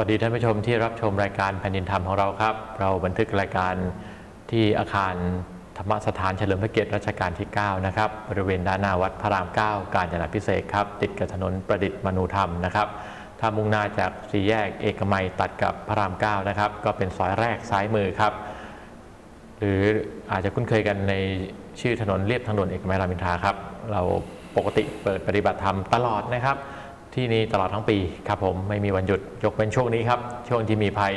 วัสดีท่านผู้ชมที่รับชมรายการแผ่นดินธรรมของเราครับ เราบันทึกรายการที่อาคารธรรมสถานเฉลิมพระเกียรติรัชกาลที่ 9 นะครับ บริเวณด้านหน้าวัดพระราม 9 การจนาพิเศษครับ ติดกับถนนประดิษฐ์มนูธรรมนะครับถ้ามุ่งหน้าจากสี่แยกเอกมัยตัดกับพระราม 9 นะครับ ก็เป็นซอยแรกซ้ายมือครับ หรืออาจจะคุ้นเคยกันในชื่อถนนเรียบทางด่วนเอกมัยรามอินทราครับ เราปกติเปิดปฏิบัติธรรมตลอดนะครับ ที่นี่ตลอดทั้งปีครับผมไม่มีวันหยุดยกเป็นช่วงนี้ครับ ช่วงที่มีภัย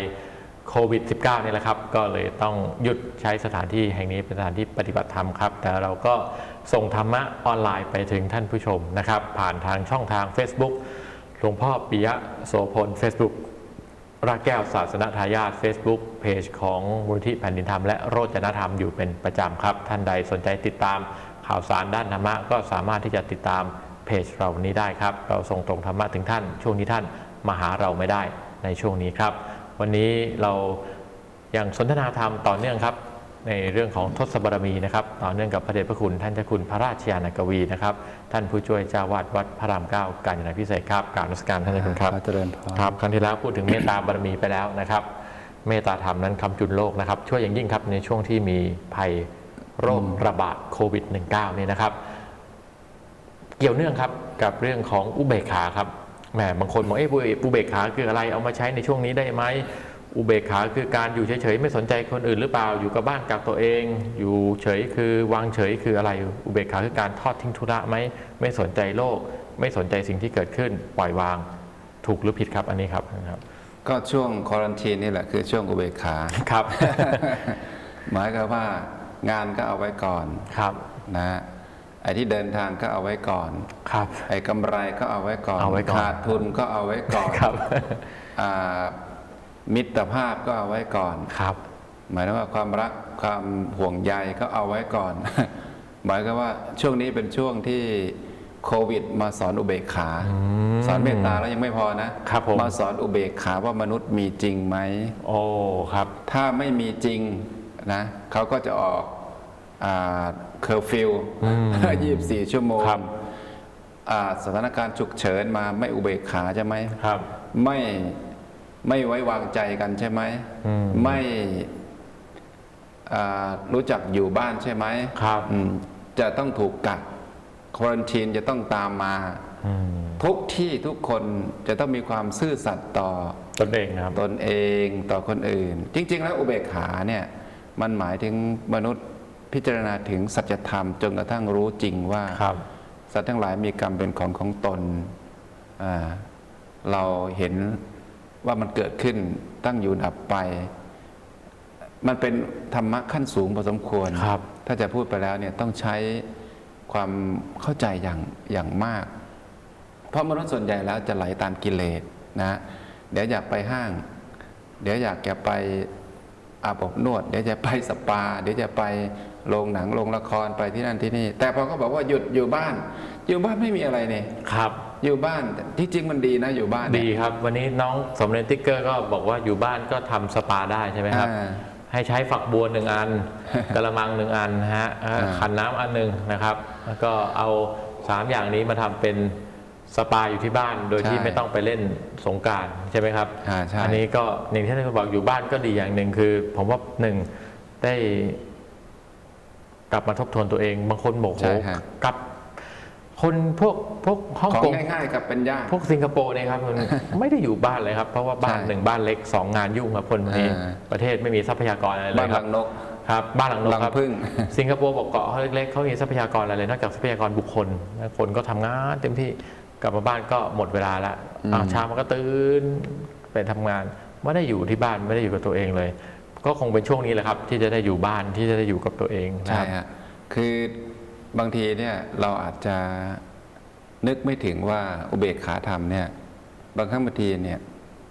โควิด -19 นี่แหละครับ ก็เลยต้องหยุดใช้สถานที่แห่งนี้เป็นสถานที่ปฏิบัติธรรมครับ แต่เราก็ส่งธรรมะออนไลน์ไปถึงท่านผู้ชมนะครับ ผ่านทางช่องทาง Facebook หลวงพ่อปิยะโสพล Facebook รากแก้วศาสนทายาท Facebook เพจของมูลที่แผ่นดินธรรมและโรจนธรรมอยู่เป็นประจำครับ ท่านใดสนใจติดตามข่าวสารด้านธรรมะก็สามารถที่จะติดตาม เพจเรานี้ได้ครับ เราส่งตรงธรรมะถึงท่าน ช่วงที่ท่านมาหาเราไม่ได้ในช่วงนี้ครับ วันนี้เรายังสนทนาธรรมต่อเนื่องครับ ในเรื่องของทศบารมีนะครับต่อเนื่องกับพระเดชพระคุณท่านเจ้าคุณพระราชยานกวีนะครับ ท่านผู้ช่วยเจ้าวาดวัดพระรามเก้าการจนาพิเศษกครับกราบนมัสการท่านเจ้าคุณครับขอเจริญพรครับครั้งที่แล้วพูดถึงเมตตาบารมีไปแล้วนะครับ เมตตาธรรมนั้นคำจุนโลกนะครับ ช่วยอย่างยิ่งครับในช่วงที่มีภัยโรคระบาดโควิด -19 นี่นะครับ เกี่ยวเนื่องครับกับเรื่องของอุเบกขาครับแหมบางคนบอกเอ๊ะอุเบกขาคืออะไรเอามาใช้ในช่วงนี้ได้ไหมอุเบกขาคือการอยู่เฉยๆไม่สนใจคนอื่นหรือเปล่าอยู่กับบ้านกับตัวเอง อยู่เฉยคือวางเฉยคืออะไร อุเบกขาคือการทอดทิ้งธุระไหมไม่สนใจโลก ไม่สนใจสิ่งที่เกิดขึ้นปล่อยวางถูกหรือผิดครับอันนี้ครับครับก็ช่วงควอรันทีนนี่แหละคือช่วงอุเบกขาครับ หมายก็ว่างานก็เอาไว้ก่อนครับนะฮะ ไอ้ที่เดินทางก็เอาไว้ก่อน ครับ ไอ้กำไรก็เอาไว้ก่อนเอาไว้ก่อน ขาดทุนก็เอาไว้ก่อนครับ อ่ามิตรภาพก็เอาไว้ก่อน ครับ หมายถึงว่าความรักความห่วงใยก็เอาไว้ก่อน หมายก็ว่าช่วงนี้เป็นช่วงที่โควิด มาสอนอุเบกขา สอนเมตตาแล้วยังไม่พอนะครับผมมาสอนอุเบกขาว่ามนุษย์มีจริงไหม โอ้ ครับ ถ้าไม่มีจริงนะเขาก็จะออก เคอร์ฟิวยี่สิบสี่ชั่วโมงครับอ่าสถานการณ์ฉุกเฉินมาไม่อุเบกขาใช่ไหมครับไม่ไม่ไว้วางใจกันใช่ไหมอืมไม่อ่ารู้จักอยู่บ้านใช่ไหมครับอืมจะต้องถูกกักควอนตีนจะต้องตามมาอืมทุกที่ทุกคนจะต้องมีความซื่อสัตย์ต่อตนเองนะครับตนเองต่อคนอื่น จริง ๆ แล้วอุเบกขาเนี่ย มันหมายถึงมนุษย์ พิจารณาถึงสัจธรรมจนกระทั่งรู้จริงว่าครับสัตว์ทั้งหลายมีกรรมเป็นของของตนอ่าเราเห็นว่ามันเกิดขึ้นตั้งอยู่ดับไป มันเป็นธรรมะขั้นสูงพอสมควรครับ ถ้าจะพูดไปแล้วเนี่ยต้องใช้ความเข้าใจอย่างอย่างมาก เพราะมนุษย์ส่วนใหญ่แล้วจะไหลตามกิเลสนะเดี๋ยวอยากไปห้าง เดี๋ยวอยากจะไปอาบอบนวด เดี๋ยวจะไปสปา เดี๋ยวจะไป โรงหนังโรงละครไปที่นั่นที่นี่ แต่พอเขาบอกว่าหยุดอยู่บ้าน อยู่บ้านไม่มีอะไรเนี่ยครับ อยู่บ้านที่จริงมันดีนะอยู่บ้านเนี่ยดีครับ วันนี้น้องสมเด็จติ๊กเกอร์ก็บอกว่าอยู่บ้านก็ทำสปาได้ใช่ไหมครับ อ่า ให้ใช้ฝักบัวหนึ่งอัน กระมังหนึ่งอันนะฮะเอ่ออ่า ขันน้ำอันหนึ่งนะครับ แล้วก็เอาสามอย่างนี้มาทำเป็นสปาอยู่ที่บ้านโดยที่ไม่ต้องไปเล่นสงกรารใช่ไหมครับอ่าใช่อันนี้ก็อย่างที่ท่านบอกอยู่บ้านก็ดีอย่างหนึ่งคือ ผมว่าหนึ่งได้ กลับมาทบทวนตัวเอง บางคนบอกโหใช่ฮะ กลับ คนพวกพวกฮ่องของกงง่ายๆกับเป็นยาก พวกสิงคโปร์เนี่ยครับมันไม่ได้อยู่บ้านเลยครับ เพราะว่าบ้านใช่หนึ่งบ้านเล็กสองงานยุ่งครับคนนี้อ่า ประเทศไม่มีทรัพยากรอะไรเลบ้ายนคหรัลับงนกครับ บ้านหลังนกรังครับผึ้งสิงคโปร์บอกเกาะเขาเล็กๆเขามีทรัพยากรอะไรเลยนอกจากทรัพยากรบุคคลนะคนก็ทำงานเต็มที่กลับมาบ้านก็หมดเวลาละอืมอ่าเช้ามันก็ตื่นไปทำงานไม่ได้อยู่ที่บ้านไม่ได้อยู่กับตัวเองเลย ก็คงเป็นช่วงนี้แหละครับ ที่จะได้อยู่บ้านที่จะได้อยู่กับตัวเองนะใช่ครับ ฮะคือบางทีเนี่ยเราอาจจะนึกไม่ถึงว่าอุเบกขาธรรมเนี่ยบางครั้งบางทีเนี่ย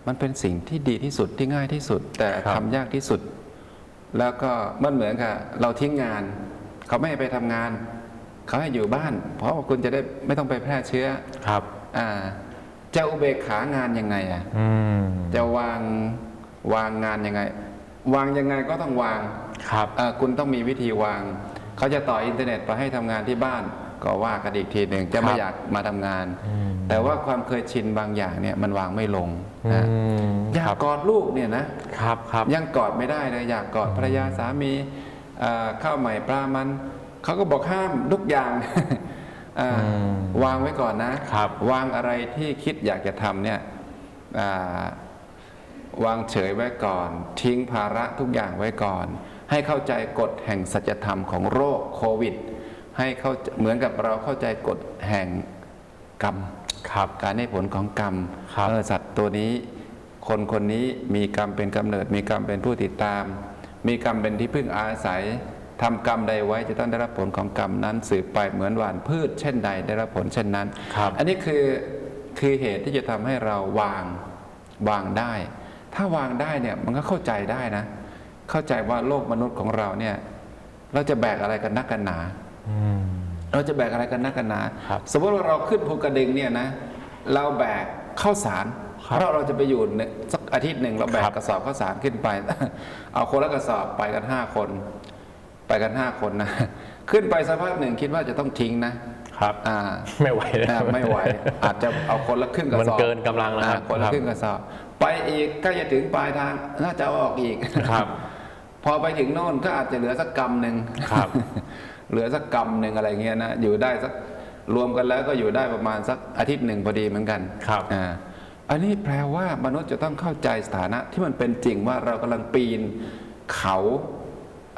มันเป็นสิ่งที่ดีที่สุดที่ง่ายที่สุด แต่ครับ ทำยากที่สุด แล้วก็มันเหมือนกับเราทิ้งงาน เขาไม่ให้ไปทำงาน เขาให้อยู่บ้าน เพราะว่าคุณจะได้ไม่ต้องไปแพร่เชื้อครับ อ่าจะอุเบกขางานยังไงอะ อืม จะวางวางงานยังไง วางยังไงก็ต้องวางครับอ่าคุณต้องมีวิธีวาง เขาจะต่ออินเทอร์เน็ตไปให้ทำงานที่บ้านก็ว่ากันอีกทีหนึ่งจะไม่ครับอยากมาทำงานอืมแต่ว่าความเคยชินบางอย่างเนี่ยมันวางไม่ลงอืนะมอยาคกรับกอดลูกเนี่ยนะครับครับยังกอดไม่ได้เลยอยากกอดภรรยาสามีเอ่อข้าวใหม่ปลามันเขาก็บอกห้ามทุกอย่างอ่าอืมวางไว้ก่อนนะครับวางอะไรที่คิดอยากจะทำเนี่ยอ่า วางเฉยไว้ก่อน ทิ้งภาระทุกอย่างไว้ก่อน ให้เข้าใจกฎแห่งสัจธรรมของโรคโควิด ให้เข้าเหมือนกับเราเข้าใจกฎแห่งกรรมครับการให้ผลของกรรมครับเออสัตว์ตัวนี้ คนคนนี้มีกรรมเป็นกำเนิด มีกรรมเป็นผู้ติดตาม มีกรรมเป็นที่พึ่งอาศัยทำกรรมใดไว้จะต้องได้รับผลของกรรมนั้นสืบไปเหมือนหว่านพืช เช่นใดได้รับผลเช่นนั้นครับอันนี้คือคือเหตุที่จะทำให้เราวางวางได้ ถ้าวางได้เนี่ยมันก็เข้าใจได้นะ เข้าใจว่าโลกมนุษย์ของเราเนี่ย เราจะแบกอะไรกันนักกันหนาอืมเราจะแบกอะไรกันนักกันหนาครับสมมติว่าเราขึ้นภูกระดึงเนี่ยนะ เราแบกข้าวสารครับเพราะเราจะไปอยู่เนี่ยสักอาทิตย์หนึ่งเราแบกครับกระสอบข้าวสารขึ้นไป เอาคนละกระสอบไปกันห้าคน ไปกันห้าคนนะขึ้นไปสักพักหนึ่งคิดว่าจะต้องทิ้งนะ ครับอ่าไม่ไหวนะอ่าไม่ไหว อาจจะเอาคนละครึ่งกระมันสอบเกินกำลังแล้วครับอ่าคนละครับครึ่งกระสอบ ไปอีกใกล้จะถึงปลายทางน่าจะเอาออกอีกครับ พอไปถึงโน่นก็อาจจะเหลือสักกำหนึ่งครับ เหลือสักกำหนึ่งอะไรเงี้ยนะอยู่ได้สักรวมกันแล้วก็อยู่ได้ประมาณสักอาทิตย์หนึ่งพอดีเหมือนกันครับอ่าอันนี้แปลว่ามนุษย์จะต้องเข้าใจสถานะที่มันเป็นจริงว่าเรากำลังปีนเขา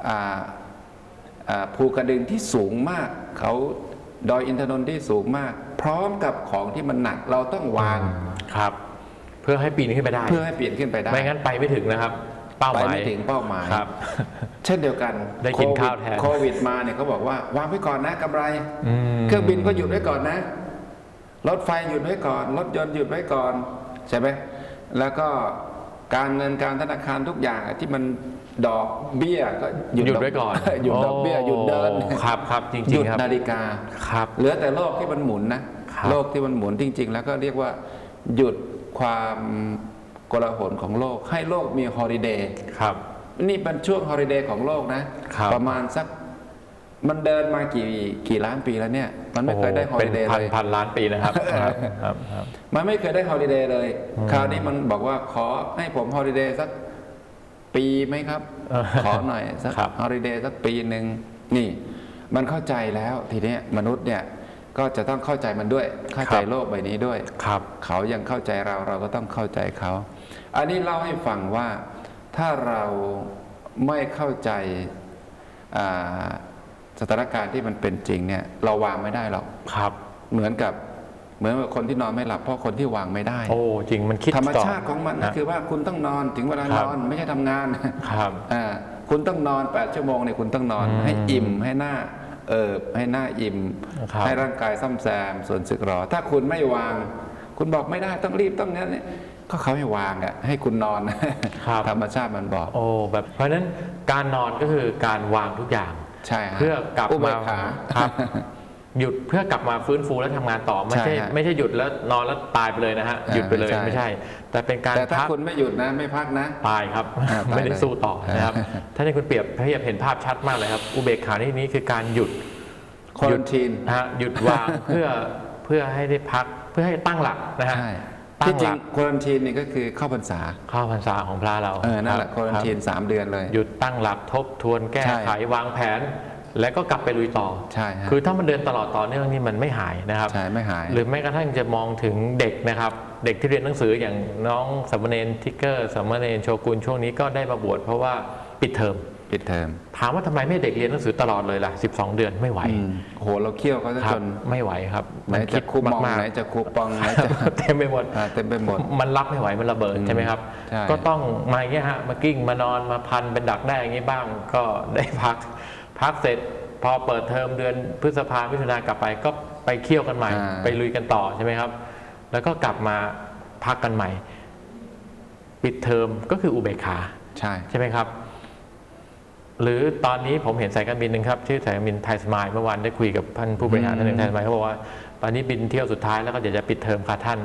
อ่าอ่าภูกระดึงที่สูงมากเขา ดอยอินทนนท์ที่สูงมาก พร้อมกับของที่มันหนักเราต้องวางครับ เพื่อให้ปีนขึ้นไปได้ เพื่อให้เปลี่ยนขึ้นไปได้ไม่งั้นไปไม่ถึงนะครับ เป้าหไปมายไม่ถึงเป้าหมายครับ เช่นเดียวกันได้กินโควิข้าวแทน โควิดมาเนี่ยเขาบอกว่าวางไว้ก่อนนะกำไรอืมเครื่องบินก็หยุดไว้ก่อนนะ รถไฟหยุดไว้ก่อน รถยนต์หยุดไว้ก่อน ใช่ไหมแล้วก็การเงินการธนาคารทุกอย่างที่มัน ดอกเบี้ยก็หยุดหยุดดอกไว้ก่อนหยุดดอกเบี้ยหยุดเดินโอ้ครับครับจริงหยุดๆครับนาฬิกาครับเหลือแต่โลกที่มันหมุนนะครับโลกที่มันหมุนจริง ๆ แล้วก็เรียกว่าหยุดความโกลาหลของโลก ให้โลกมีฮอลิเดย์ครับ นี่เป็นช่วงฮอลิเดย์ของโลกนะครับประมาณสักมันเดินมากี่กี่ล้านปีแล้วเนี่ย มันไม่เคยได้ฮอเป็ลินเดย์พัเลนยพันล้านปีนะครับครับครับครับ มันไม่เคยได้ฮอลิเดย์เลย คราวนี้มันบอกว่าขอให้ผมฮอลิเดย์สัก ปีไหมครับเออขอหน่อยสักครับฮอลิเดย์สักปีหนึ่งนี่ มันเข้าใจแล้วทีเนี้ยมนุษย์เนี่ยก็จะต้องเข้าใจมันด้วย เข้าใจโลกใบนี้ด้วยครับเขายังเข้าใจเราเราก็ต้องเข้าใจเขา อันนี้เล่าให้ฟังว่าถ้าเราไม่เข้าใจอ่าสถานการณ์ที่มันเป็นจริงเนี่ย เราวางไม่ได้หรอกครับ เหมือนกับ เหมือนกับคนที่นอนไม่หลับเพราะคนที่วางไม่ได้ โอ้จริงมันคิดธรรมต่อชาติของมันก็นะคือว่าคุณต้องนอนถึงเวลาครันบอนไม่ใช่ทำงานครับอ่าคุณต้องนอน 8 ชั่วโมงเนี่ยคุณต้องนอนอืมให้อิ่มให้หน้าเอิบให้หน้าอิ่มครับให้ร่างกายซ่อมแซมส่วนสึกหรอ ถ้าคุณไม่วาง คุณบอกไม่ได้ต้องรีบต้องนั้นเนี่ยก็เขาให้วางอะให้คุณนอนครับธรรมชาติมันบอก โอ้แบบเพราะฉะนั้นการนอนก็คือการวางทุกอย่างใช่ฮะเพื่อกลับอุเบมากขาครับ หยุดเพื่อกลับมาฟื้นฟูและทำงานต่อไม่ใช่ใช่ฮะไม่ใช่หยุดแล้วนอนแล้วตายไปเลยนะฮะอ่าหยุดไปเลยไม่ใช่ไม่ใช่ แต่เป็นการแต่ถ้าพักคุณไม่หยุดนะไม่พักนะ ตายครับ อ่าตายไม่ได้เลยสู้ต่อนะครับอ่าถ้าที่คุณเปรียบเทียบเห็นภาพชัดมากเลยครับ อุเบกขาที่นี้คือการหยุด ควอรันทีน นะฮะหยุดวาง เพื่อเพื่อให้ได้พักเพื่อให้ตั้งหลักนะฮะใช่ตั้ที่งจหริลังกควอรันทีนนี่ก็คือเข้าพรรษา เข้าพรรษาของพระเราเออ นั่นแหละรับควอรันทีนสามเดือนเลย หยุดตั้งหลักทบทวนแก้ใช่ไขวางแผน แล้วก็กลับไปลุยต่อ ใช่ฮะคือถ้ามันเดินตลอดต่อเนื่องนี่มันไม่หายนะครับ ใช่ไม่หาย หรือแม้กระทั่งจะมองถึงเด็กนะครับ เด็กที่เรียนหนังสืออย่างน้องสามเณรทิกเกอร์สามเณรโชกุนช่วงนี้ก็ได้มาบวชเพราะว่าปิดเทอมปิดเทอมถามว่าทำไมไม่ให้เด็กเรียนหนังสือตลอดเลยล่ะ 12 เดือนไม่ไหวอืมโหเราเคี่ยวเขาซะครัจบนไม่ไหวครับไหนมันจะคิดคูมองมากไหนจะคูปองไหนจะๆเต็มไปหมดอ่าเต็มไปหมด มันรับไม่ไหวมันระเบิดอืมใช่ไหมครับใช่ก็ต้องมาอย่างเงี้ยฮะมากิ้งมานอนมาพันเป็นดักได้อย่างงี้บ้างก็ได้พัก พักเสร็จพอเปิดเทอมเดือนพฤษภาพิถุนากลับไปก็ไปเคี่ยวกันใหม่ อ่า ไปลุยกันต่อใช่ไหมครับ แล้วก็กลับมาพักกันใหม่ ปิดเทอมก็คืออุเบกขา ใช่ ใช่ไหมครับ หรือตอนนี้ผมเห็นสายการบินหนึ่งครับชื่อสายการบินไทยสมายเมื่อวานได้คุยกับท่านผู้บริหารท่านหนึ่งไทยสมายเขาบอกว่า ตอนนี้บินเที่ยวสุดท้ายแล้วก็เดี๋ยวจะปิดเทอมค่ะท่าน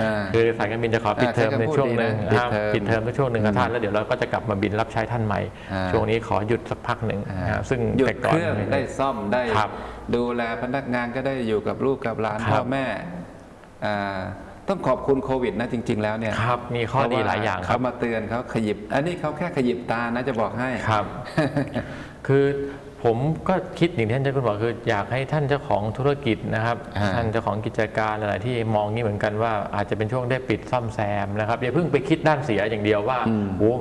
อ่าคือสายการบินจะขอปิดเทอมอ่าในช่วงหนึ่งใช้นะครับคำพูดดีนะปิดเทอมในช่วงหนึ่งค่ะท่านแล้วเดี๋ยวเราก็จะกลับมาบินรับใช้ท่านใหม่อ่าช่วงนี้ขอหยุดสักพักหนึ่งอ่านะครับซึ่งหยุดแต่เคก่อนรื่องไม่ได้ซ่อมได้ครับดูแลพนักงานก็ได้อยู่กับลูกกับหลานครับพ่อแม่อ่าต้องขอบคุณโควิดนะจริง ๆ แล้วเนี่ยครับมีข้อดีหลายอย่างคเขารับมาเตือนเขาขยิบ อันนี้เขาแค่ขยิบตานะจะบอกให้ครับ คือ ผมก็คิดอย่างที่ท่านเจ้าคุณบอกคืออยากให้ท่านเจ้าของธุรกิจนะครับ อ่า ท่านเจ้าของกิจการอะไรที่มองนี่เหมือนกันว่าอาจจะเป็นช่วงได้ปิดซ่อมแซมนะครับอย่าเพิ่งไปคิดด้านเสียอย่างเดียวว่าโอ้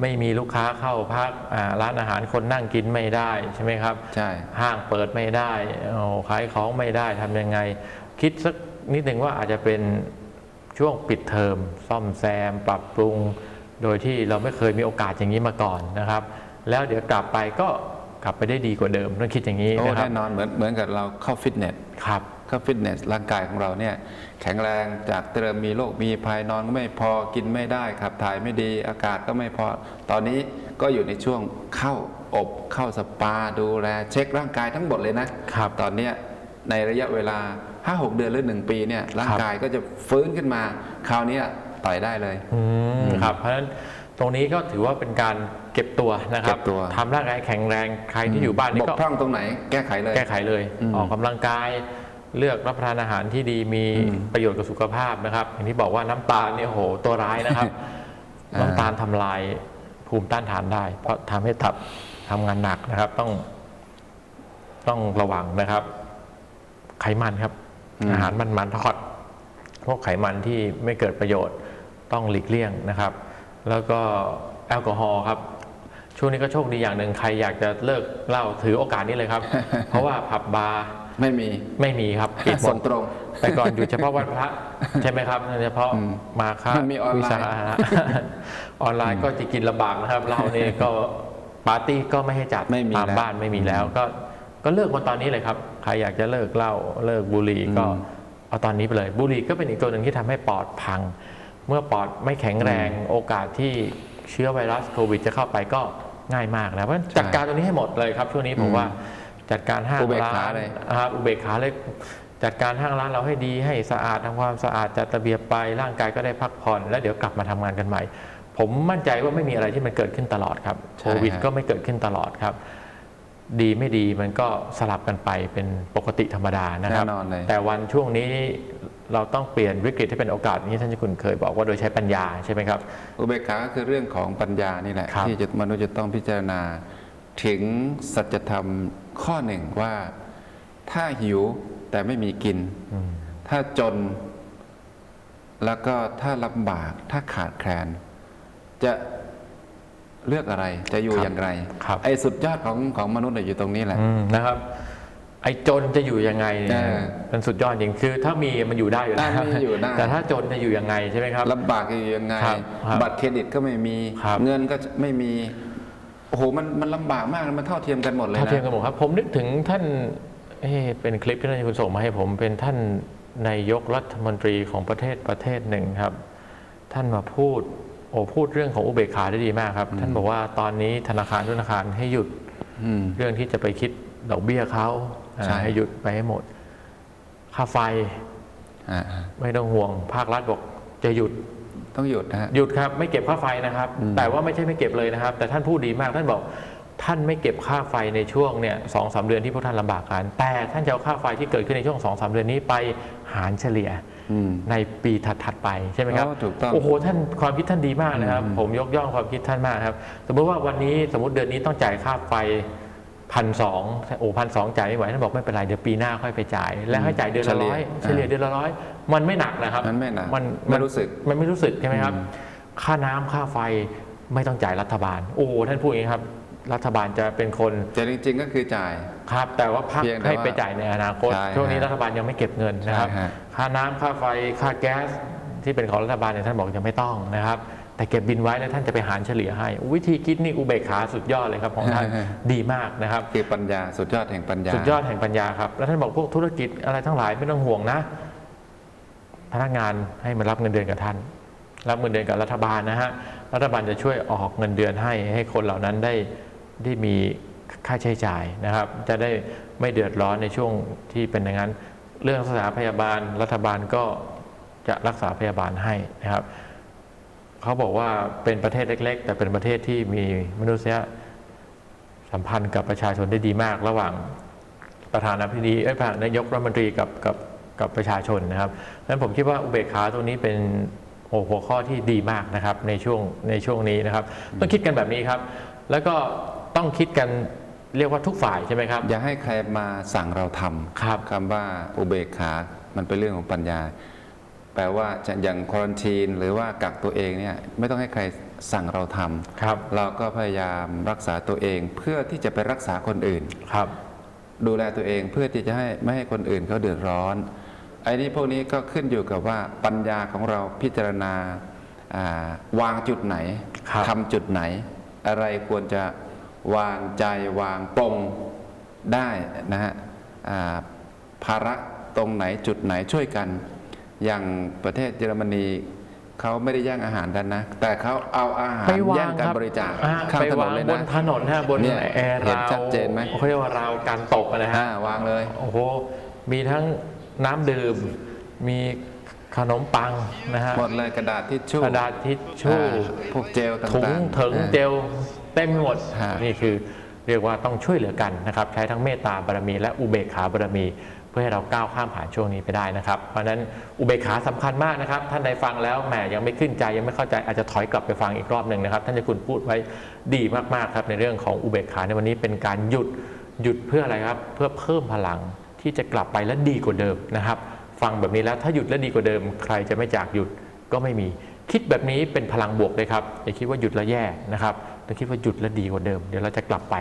ไม่มีลูกค้าเข้าพักอ่าร้านอาหารคนนั่งกินไม่ได้ใช่ไหมครับ ใช่ ห้างเปิดไม่ได้โอ้ขายของไม่ได้ทำยังไง คิดสักนิดหนึ่งว่าอาจจะเป็นช่วงปิดเทอมซ่อมแซม ปรับปรุง โดยที่เราไม่เคยมีโอกาสอย่างนี้มาก่อนนะครับ แล้วเดี๋ยวกลับไปก็ กลับไปได้ดีกว่าเดิมต้องคิดอย่างนี้โอ้นะครับแน่นอนเหมือนเหมือนกับเราเข้าฟิตเนสครับเข้าฟิตเนสร่างกายของเราเนี่ยแข็งแรงจากเดิมมีโรคมีภัยนอนก็ไม่พอกินไม่ได้ขับถ่ายไม่ดีอากาศก็ไม่พอ ตอนนี้ก็อยู่ในช่วงเข้าอบเข้าสปาดูแลเช็คร่างกายทั้งหมดเลยนะครับตอนเนี้ยในระยะเวลา 5-6 เดือนหรือ 1 ปีเนี่ยร่างกายก็จะฟื้นขึ้นมา คราวเนี้ยต่อยได้เลยอืมครับเพราะฉะนั้นตรงนี้ก็ถือว่าเป็นการ เก็บตัวนะครับเก็บตัว ทำร่างกายแข็งแรงใครที่อยู่บ้านบนี่กก็พร่องตรงไหน แก้ไขเลย แก้ไขเลยออกกำลังกาย เลือกรับประทานอาหารที่ดีมีประโยชน์กับสุขภาพนะครับ อย่างที่บอกว่าน้ำตาลเนี่ยโหตัวร้ายนะครับ อ่า น้ำตาลทำลายภูมิต้านทานได้ เพราะทำให้ตับทำงานหนักนะครับ ต้อง ต้องระวังนะครับ ไขมันครับ อาหารมันมันๆทอด พวกไขมันที่ไม่เกิดประโยชน์ต้องหลีกเลี่ยงนะครับ แล้วก็แอลกอฮอล์ครับ ช่วงนี้ก็โชคดีอย่างหนึ่งใครอยากจะเลิกเหล้าถือโอกาสนี้เลยครับ เพราะว่าผับบาร์ไม่มีไม่มีครับปิดหมส่ดงตรง แต่ก่อนอยู่เฉพาะวันพระใช่ไหมครับเฉพาะมาค้ามันมีออนไลน์วิสาหะออนไลน์ก็จะกินลำบากนะครับเรานี่ก็ปาร์ตี้ก็ไม่ให้จัดไม่มีตามแล้วบ้านไม่มีแล้ว ก็ก็เลิกวันตอนนี้เลยครับใครอยากจะเลิกเหล้าเลิกบุหรี่ก็เอาตอนนี้ไปเลยบุหรี่ก็เป็นอีกตัวหนึ่งที่ทำให้ปอดพัง เมื่อปอดไม่แข็งแรงโอกาสที่เชื้อไวรัสโควิดจะเข้าไปก็ ง่ายมากนะเพราะฉะนั้นจัดการตรงนี้ให้หมดเลยครับช่วงนี้ผมว่าจัดการห้างอุเบกร้าขานเลยนะครับอุเบกขาเลยจัดการห้างร้านเราให้ดีให้สะอาดทำความสะอาดจัดระเบียบไปร่างกายก็ได้พักผ่อนแล้วเดี๋ยวกลับมาทำงานกันใหม่ ผมมั่นใจว่าไม่มีอะไรที่มันเกิดขึ้นตลอดครับใช่โควิดฮะก็ไม่เกิดขึ้นตลอดครับ ดีไม่ดีมันก็สลับกันไปเป็นปกติธรรมดานะครับแน่นอนเลยแต่วันช่วงนี้ เราต้องเปลี่ยนวิกฤตให้เป็นโอกาสนี้ท่านเจ้าคุณเคยบอกว่าโดยใช้ปัญญาใช่ไหมครับ อุเบกขาก็คือเรื่องของปัญญานี่แหละครับที่จะมนุษย์จะต้องพิจารณา ถึงสัจธรรมข้อหนึ่งว่าถ้าหิวแต่ไม่มีกิน ถ้าจน แล้วก็ถ้าลำบากถ้าขาดแคลน จะเลือกอะไรจะอยู่ครับอย่างไรครับไอ้สุดยอดของของมนุษย์น่ะอยู่ตรงนี้แหละอืมนะครับ ไอ้จนจะอยู่ยังไงเนี่ยเออมันสุดยอดจริงคือถ้ามีมันอยู่ได้อยู่แล้วอ่ามีอยู่ได้ แต่ถ้าจนจะอยู่ยังไงใช่ไหมครับ ลำบากอยู่ยังไง ครับครับบัตรเครดิตก็ไม่มี ครับ เงินก็ไม่มี โอ้โห มันมันลำบากมากมันเท่าเทียมกันหมดเลยเท่านะ เทียมกันหมดครับผมนึกถึงท่านเอ๊ะเป็นคลิปที่ท่านคุณส่งมาให้ผมเป็นท่านนายกรัฐมนตรีของประเทศประเทศหนึ่งครับ ท่านมาพูดโอ้พูดเรื่องของอุเบกขาได้ดีมากครับ ท่านบอกว่าตอนนี้ธนาคารทุกธนาคารให้หยุดอืม เรื่องที่จะไปคิดดอกเบี้ยเขาอ่า ใช่ให้หยุดไปให้หมด ค่าไฟอ่าไม่ต้องห่วง ภาครัฐบอกจะหยุดต้องหยุดนะฮะหยุดครับไม่เก็บค่าไฟนะครับ แต่ว่าไม่ใช่ไม่เก็บเลยนะครับ แต่ท่านพูดดีมากท่านบอกท่านไม่เก็บค่าไฟในช่วงเนี่ยสองสามเดือนที่พวกท่านลำบากกัน แต่ท่านจะเอาค่าไฟที่เกิดขึ้นในช่วงสองสามเดือนนี้ไปหารเฉลี่ยอืมในปีถัดๆไปใช่ไหมครับอ๋อถูกต้องโอ้โหท่านความคิดท่านดีมากนะครับ ผมยกย่องความคิดท่านมากครับ สมมติว่าวันนี้สมมติเดือนนี้ต้องจ่ายค่าไฟ พันสองโอ้พันสองจ่ายไม่ไหวท่านบอกไม่เป็นไรเดี๋ยวปีหน้าค่อยไปจ่าย แล้วให้จ่ายเดือนละเฉลี่ร้ยอยเฉลี่ยเดือนละร้อยมันไม่หนักนะครับมันไม่หนักมันไม่รู้สึกมันไม่รู้สึกใช่ไหมครับ ค่าน้ำค่าไฟไม่ต้องจ่ายรัฐบาล โอ้ท่านพูดอย่างนี้ครับ รัฐบาลจะเป็นคนแต่จริง ๆ ก็คือจ่ายครับ แต่ว่าพักเพียงแต่ให้ว่าไปจ่ายในอนาคตใช่ช่วงนี้ฮะรัฐบาลยังไม่เก็บเงินนะครับใช่ฮะค่าน้ำค่าไฟค่าแก๊สที่เป็นของรัฐบาลเนี่ยท่านบอกยังไม่ต้องนะครับ แต่เก็บบินไว้แล้วท่านจะไปหารเฉลี่ยให้ วิธีคิดนี่อุเบกขาสุดยอดเลยครับของท่านดีมากนะครับคือปัญญาสุดยอดแห่งปัญญา สุดยอดแห่งปัญญาครับแล้วท่านบอกพวกธุรกิจอะไรทั้งหลายไม่ต้องห่วงนะ พนักงานให้มารับเงินเดือนกับท่าน รับเงินเดือนกับรัฐบาลนะฮะรัฐบาลจะช่วยออกเงินเดือนให้ให้คนเหล่านั้นได้ได้มีค่าใช้จ่ายนะครับ จะได้ไม่เดือดร้อนในช่วงที่เป็นอย่างนั้น เรื่องรักษาพยาบาลรัฐบาลก็จะรักษาพยาบาลให้นะครับ เขาบอกว่าเป็นประเทศเล็ก ๆ แต่เป็นประเทศที่มีมนุษยสัมพันธ์กับประชาชนได้ดีมาก ระหว่างประธานาธิบดีเอ้ยประธานนายกรัฐมนตรีกับกับกับประชาชนนะครับดังนั้นผมคิดว่าอุเบกขาตรงนี้เป็นโอ้หัวข้อที่ดีมากนะครับในช่วงในช่วงนี้นะครับ ต้องคิดกันแบบนี้ครับ แล้วก็ต้องคิดกันเรียกว่าทุกฝ่ายใช่ไหมครับ อย่าให้ใครมาสั่งเราทำครับคำว่าอุเบกขา มันเป็นเรื่องของปัญญา แปลว่าจะอย่างควอนตีนหรือว่ากักตัวเองเนี่ยไม่ต้องให้ใครสั่งเราทำครับ เราก็พยายามรักษาตัวเองเพื่อที่จะไปรักษาคนอื่นครับ ดูแลตัวเองเพื่อที่จะให้ไม่ให้คนอื่นเขาเดือดร้อนไอ้นี่พวกนี้ก็ขึ้นอยู่กับว่าปัญญาของเราพิจารณาอ่าวางจุดไหนครับทำจุดไหน อะไรควรจะวางใจวางปรงได้นะฮะอ่าภาระตรงไหนจุดไหนช่วยกัน อย่างประเทศเยอรมนีเขาไม่ได้แย่งอาหารกันนะ แต่เขาเอาอาหารไปวาแย่งงกันครับบริจาคอ่ข้างไปถนวานงเลยบนะนถนนฮะบนเนี่ยแอร์เห็นราวชัดเจนไหมเขาเรียกว่าราวการตกนะฮะอ่าวางเลยโอ้โหมีทั้งน้ำดื่มมีขนมปังนะฮะหมดเลยกระดาษทิชชู่กระดาษทิชชู่อ่าพวกเจลต่างๆถุงถึงอ่าเจลเต็มไปหมดฮะนี่คือเรียกว่าต้องช่วยเหลือกันนะครับ ใช้ทั้งเมตตาบารมีและอุเบกขาบารมีเพื่อให้เราก้าวข้ามผ่านช่วงนี้ไปได้นะครับ เพราะฉะนั้นอุเบกขาสำคัญมากนะครับ ท่านใดฟังแล้วแหมยังไม่ขึ้นใจยังไม่เข้าใจอาจจะถอยกลับไปฟังอีกรอบหนึ่งนะครับ ท่านเจะคุณพูดไว้ดีมากๆครับในเรื่องของอุเบกขาในวันนี้เป็นการหยุดหยุดเพื่ออะไรครับ เพื่อเพิ่มพลังที่จะกลับไปและดีกว่าเดิมนะครับ ฟังแบบนี้แล้วถ้าหยุดและดีกว่าเดิม ใครจะไม่จากหยุดก็ไม่มีคิดแบบนี้เป็นพลังบวกเลยครับอย่าคิดว่าหยุดแล้วแย่นะครับต้อคิดว่าหยุดแล้วดีกว่าเดิม เดี๋ยวเราจะกลับไป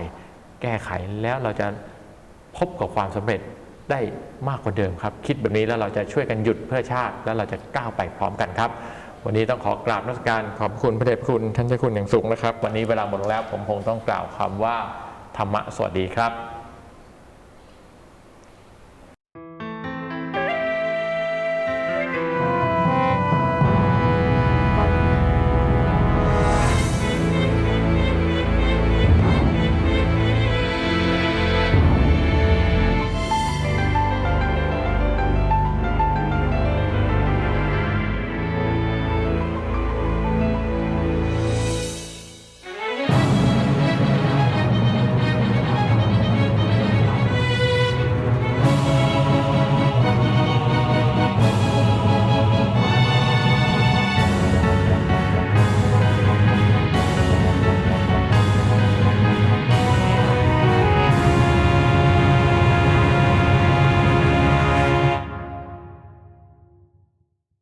แก้ไขแล้วเราจะพบกับความสำเร็จ ได้มากกว่าเดิมครับ คิดแบบนี้แล้วเราจะช่วยกันหยุดเพื่อชาติ แล้วเราจะก้าวไปพร้อมกันครับ วันนี้ต้องขอกราบนักการขอบคุณพระเดชพระคุณท่านเจ้าคุณอย่างสูงนะครับ วันนี้เวลาหมดแล้วผมคงต้องกล่าวคำว่าธรรมะสวัสดีครับ